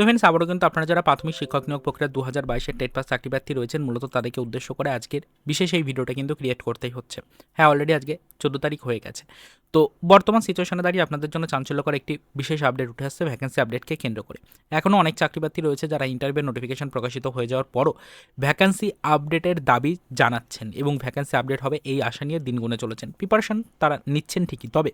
তো ফ্রেন্ডস আবারও কিন্তু আপনারা যারা প্রাথমিক শিক্ষক নিয়োগ প্রক্রিয়া দু হাজার বাইশের টেট পাস চাকরি প্রার্থী রয়েছেন, মূলত তাদেরকে উদ্দেশ্য করে আজকের বিশেষ এই ভিডিওটা কিন্তু ক্রিয়েট করতেই হচ্ছে। হ্যাঁ অলরেডি আজকে চোদ্দ তারিখ হয়ে গেছে। তো বর্তমান সিচুয়েশনে দাঁড়িয়ে আপনাদের জন্য চাঞ্চল্যকর একটি বিশেষ আপডেট উঠে আসছে ভ্যাকেন্সি আপডেটকে কেন্দ্র করে। এখনও অনেক চাকরি প্রার্থী রয়েছে যারা ইন্টারভিউ নোটিফিকেশন প্রকাশিত হয়ে যাওয়ার পরও ভ্যাকেন্সি আপডেটের দাবি জানাচ্ছেন এবং ভ্যাকেন্সি আপডেট হবে এই আশা নিয়ে দিন গুনে চলেছেন। প্রিপারেশন তারা নিচ্ছেন ঠিকই। তবে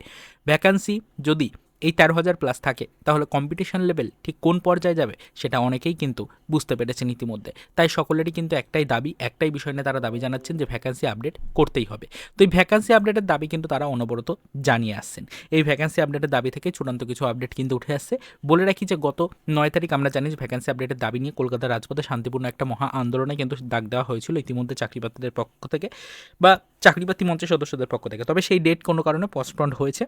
ভ্যাকেন্সি যদি এই তেরো হাজার প্লাস থাকে, তাহলে কম্পিটিশন লেভেল ঠিক কোন পর্যায়ে যাবে সেটা অনেকেই কিন্তু বুঝতে পেরেছেন ইতিমধ্যে। তাই সকলেরই কিন্তু একটাই দাবি, একটাই বিষয় নিয়ে তারা দাবি জানাচ্ছেন যে ভ্যাকেন্সি আপডেট করতেই হবে। তো এই ভ্যাকান্সি আপডেটের দাবি কিন্তু তারা অনবরত জানিয়ে আসছেন। এই ভ্যাকেন্সি আপডেটের দাবি থেকে চূড়ান্ত কিছু আপডেট কিন্তু উঠে আসছে। বলে রাখি যে গত নয় তারিখ আমরা জানি যে ভ্যাকেন্সি আপডেটের দাবি নিয়ে কলকাতার রাজপথে শান্তিপূর্ণ একটা মহা আন্দোলনে কিন্তু ডাক দেওয়া হয়েছিল ইতিমধ্যে চাকরিপ্রার্থীদের পক্ষ থেকে বা চাকরিপ্রার্থী মঞ্চের সদস্যদের পক্ষ থেকে। তবে সেই ডেট কোনো কারণে পোস্টপন্ড হয়েছে।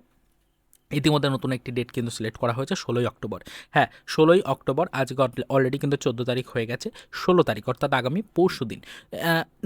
ইতিমধ্যে নতুন একটি ডেট কিন্তু সিলেক্ট করা হয়েছে, ষোলোই অক্টোবর। হ্যাঁ ষোলোই অক্টোবর আজ অলরেডি কিন্তু চোদ্দ তারিখ হয়ে গেছে, ষোলো তারিখ, অর্থাৎ আগামী পরশু দিন।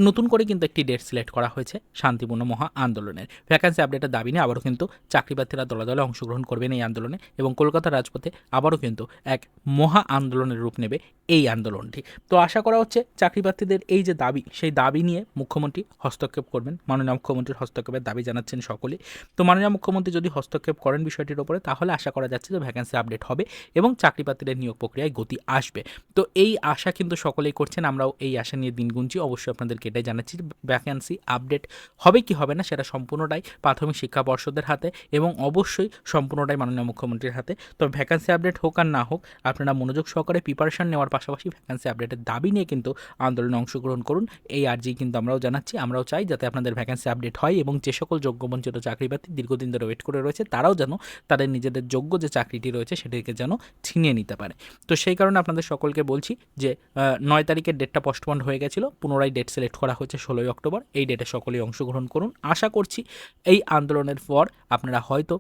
নতুন করে কিন্তু একটি ডেট সিলেক্ট করা হয়েছে, শান্তিপূর্ণ মহা আন্দোলনের। ভ্যাকান্সি আপডেটের দাবি নিয়ে আবারও কিন্তু চাকরিপ্রার্থীরা দলে দলে অংশগ্রহণ করবেন এই আন্দোলনে এবং কলকাতার রাজপথে আবারও কিন্তু এক মহা আন্দোলনের রূপ নেবে এই আন্দোলনটি। তো আশা করা হচ্ছে চাকরিপ্রার্থীদের এই যে দাবি, সেই দাবি নিয়ে মুখ্যমন্ত্রী হস্তক্ষেপ করবেন। মাননীয় মুখ্যমন্ত্রীর হস্তক্ষেপের দাবি জানাচ্ছেন সকলে। তো মাননীয় মুখ্যমন্ত্রী যদি হস্তক্ষেপ করেন বিষয়টির ওপরে, তাহলে আশা করা যাচ্ছে যে ভ্যাকেন্সি আপডেট হবে এবং চাকরি চাকরিপ্রার্থীদের নিয়োগ প্রক্রিয়ায় গতি আসবে। তো এই আশা কিন্তু সকলেই করছেন, আমরাও এই আশা নিয়ে দিন গুনছি। অবশ্যই আপনাদেরকে এটাই জানাচ্ছি ভ্যাকেন্সি আপডেট হবে কি হবে না, সেটা সম্পূর্ণটাই প্রাথমিক শিক্ষা পর্ষদের হাতে এবং অবশ্যই সম্পূর্ণটাই মাননীয় মুখ্যমন্ত্রীর হাতে। তবে ভ্যাকেন্সি আপডেট হোক আর না হোক, আপনারা মনোযোগ সহকারে প্রিপারেশন নেওয়ার ভ্যাকেন্সি আপডেটের দাবি নিয়ে কিন্তু আন্দোলনে অংশগ্রহণ করুন। এই আর্জি কিন্তু আমরাও জানাচ্ছি, আমরাও চাই যাতে আপনাদের ভ্যাকেন্সি আপডেট হয় এবং যে সকল যোগ্য বঞ্চিত চাকরিপ্রার্থী দীর্ঘদিন ধরে ওয়েট করে রয়েছে, তারাও যেন তাদের নিজেদের যোগ্য যে চাকরিটি রয়েছে সেটিকে যেন ছিনিয়ে নিতে পারে। তো সেই কারণে আপনাদের সকলকে বলছি যে নয় তারিখের ডেটটা পোস্টপন্ড হয়ে গেছিল, পুনরায় ডেট সিলেক্ট করা হয়েছে ষোলোই অক্টোবর। এই ডেটে সকলেই অংশগ্রহণ করুন। আশা করছি এই আন্দোলনের পর আপনারা হয়তো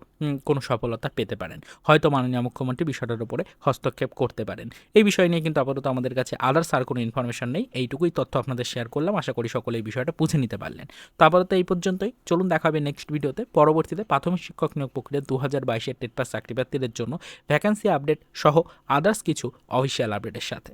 কোনো সফলতা পেতে পারেন। হয়তো মাননীয় মুখ্যমন্ত্রী বিষয়টার উপরে হস্তক্ষেপ করতে পারেন। এই বিষয় নিয়ে কিন্তু আপাতত আমাদের কাছে আদার্স আর কোনো ইনফরমেশন নেই। এইটুকুই তথ্য আপনাদের শেয়ার করলাম। আশা করি সকলে এই বিষয়টা বুঝে নিতে পারলেন। তো আপাতত এই পর্যন্তই। চলুন দেখা হবে নেক্সট ভিডিওতে পরবর্তীতে প্রাথমিক শিক্ষক নিয়োগ প্রক্রিয়া দু হাজার বাইশের টেট পাস চাকরি চাকরিপ্রার্থীদের জন্য ভ্যাকান্সি আপডেট সহ আদার্স কিছু অফিসিয়াল আপডেটের সাথে।